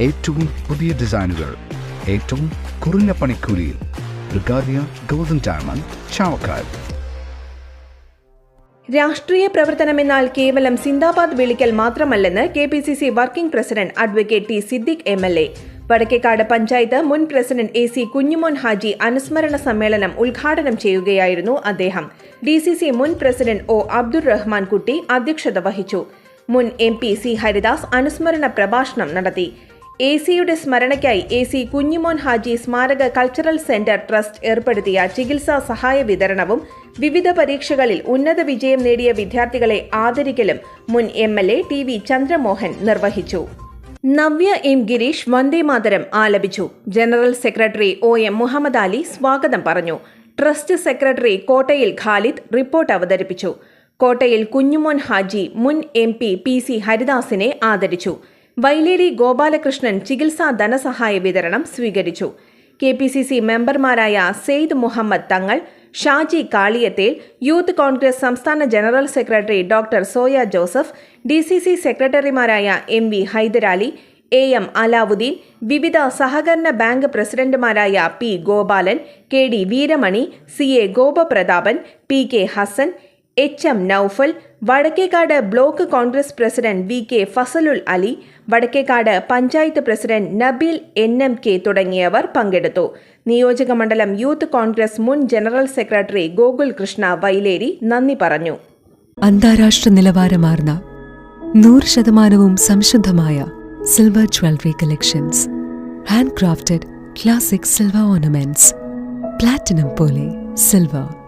ഏറ്റവും പുതിയ ഡിസൈനുകൾ ഏറ്റവും കുറഞ്ഞ പണിക്കൂലിയിൽ ബ്രിഗാദിയ ഗോൾഡൻ ഡയമണ്ട് ചാവക്കാട്. രാഷ്ട്രീയ പ്രവർത്തനമെന്നാൽ കേവലം സിന്ദാബാദ് വിളിക്കൽ മാത്രമല്ലെന്ന് K P C C working president advocate T Siddique M L A. Vadakkekad panchayat മുൻ president A C Kunjumon Haji അനുസ്മരണ സമ്മേളനം ഉദ്ഘാടനം ചെയ്യുകയായിരുന്നു അദ്ദേഹം. ഡി സി സി മുൻ പ്രസിഡന്റ് ഒ അബ്ദുൾ റഹ്മാൻ കുട്ടി അധ്യക്ഷത വഹിച്ചു. മുൻ എം പി സി ഹരിദാസ് അനുസ്മരണ പ്രഭാഷണം നടത്തി. എ സിയുടെ സ്മരണയ്ക്കായി എ സി കുഞ്ഞിമോൻ ഹാജി സ്മാരക കൾച്ചറൽ സെന്റർ ട്രസ്റ്റ് ഏർപ്പെടുത്തിയ ചികിത്സാ സഹായ വിതരണവും വിവിധ പരീക്ഷകളിൽ ഉന്നത വിജയം നേടിയ വിദ്യാർത്ഥികളെ ആദരിക്കലും മുൻ M L A T V Chandramohan നിർവഹിച്ചു. നവ്യ എം ഗിരീഷ് വന്ദേമാതരം ആലപിച്ചു. General secretary O M Muhammad Ali സ്വാഗതം പറഞ്ഞു. ട്രസ്റ്റ് സെക്രട്ടറി കോട്ടയിൽ ഖാലിദ് റിപ്പോർട്ട് അവതരിപ്പിച്ചു. കോട്ടയിൽ കുഞ്ഞുമോൻ ഹാജി മുൻ എം പി പി സി ഹരിദാസിനെ ആദരിച്ചു. വൈലേരി ഗോപാലകൃഷ്ണൻ ചികിത്സാ ധനസഹായ വിതരണം സ്വീകരിച്ചു. കെ പി സി സി മെമ്പർമാരായ സെയ്ദ് മുഹമ്മദ് തങ്ങൾ ഷാജി കാളിയത്തേൽ യൂത്ത് കോൺഗ്രസ് സംസ്ഥാന general secretary doctor Soya Joseph D C C സെക്രട്ടറിമാരായ M V Hyderali A M Alavudheen വിവിധ സഹകരണ ബാങ്ക് പ്രസിഡന്റുമാരായ P Gopalan K D Veeramani C A Gopaprathapan P K Hassan H M Noufal Vadakkekad block Congress president V K Fazalul Ali Vadakkekad panchayat president Nabeel N M K തുടങ്ങിയവർ പങ്കെടുത്തു. നിയോജക മണ്ഡലം youth Congress മുൻ general secretary Gokul Krishna Vyleri നന്ദി പറഞ്ഞു. അന്താരാഷ്ട്ര നിലവാരമാർന്ന നൂറ് ശതമാനവും സംശുദ്ധമായ silver jewellery collections. Hand crafted classic silver ornaments. Platinum പോലെ silver.